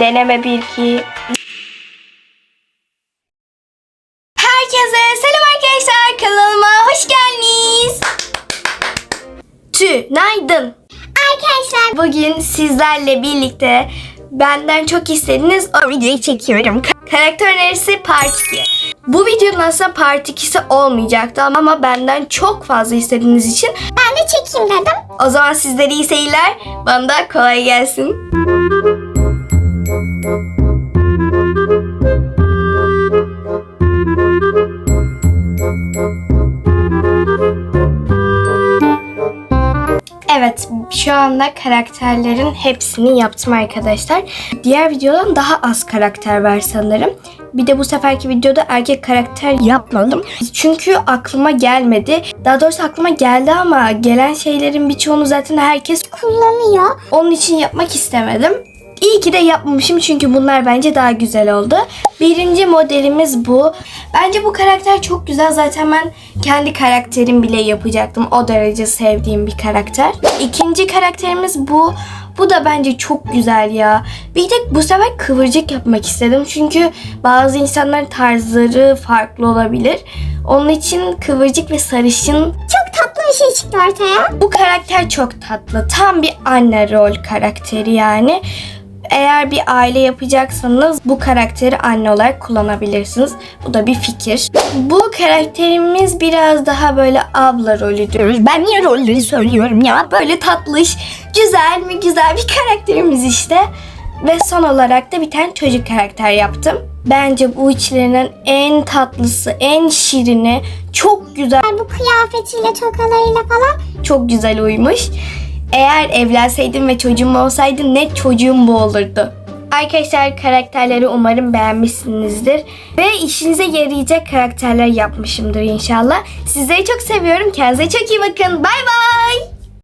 Deneme 1 2 Herkese selam arkadaşlar kanalıma hoş geldiniz. Tünaydın. Arkadaşlar bugün sizlerle birlikte benden çok istediğiniz o videoyu çekiyorum. Ka- Karakter önerisi part 2. Bu videonun aslında part 2'si olmayacaktı ama benden çok fazla istediğiniz için Ben de çekeyim dedim. o zaman sizlere iyi seyirler. Bana da kolay gelsin. Evet, şu anda karakterlerin hepsini yaptım arkadaşlar. Diğer videodan daha az karakter var sanırım. Bir de bu seferki videoda erkek karakter yapmadım. Çünkü aklıma gelmedi. Daha doğrusu aklıma geldi ama gelen şeylerin birçoğunu zaten herkes Kullanıyor. onun için yapmak istemedim. İyi ki de yapmamışım çünkü bunlar bence daha güzel oldu. Birinci modelimiz bu. Bence bu karakter çok güzel. Zaten ben kendi karakterim bile yapacaktım. O derece sevdiğim bir karakter. İkinci karakterimiz bu. Bu da bence çok güzel ya. Bir de bu sefer kıvırcık yapmak istedim. Çünkü bazı insanların tarzları farklı olabilir. Onun için kıvırcık ve sarışın Çok tatlı bir şey çıktı ortaya. bu karakter çok tatlı. Tam bir anne rol karakteri yani. Eğer bir aile yapacaksanız bu karakteri anne olarak kullanabilirsiniz. Bu da bir fikir. Bu karakterimiz biraz daha böyle abla rolü diyoruz. Ben niye rolleri söylüyorum ya? Böyle tatlış, güzel mi güzel bir karakterimiz işte. Ve son olarak da bir tane çocuk karakter yaptım. Bence bu içlerinden en tatlısı, en şirini, çok güzel Bu kıyafetiyle, tokalarıyla falan. çok güzel uymuş. Eğer evlenseydim ve çocuğum olsaydı net çocuğum bu olurdu. Arkadaşlar karakterleri umarım beğenmişsinizdir. Ve işinize yarayacak karakterler yapmışımdır inşallah. Sizleri çok seviyorum. Kendinize çok iyi bakın. Bay bay.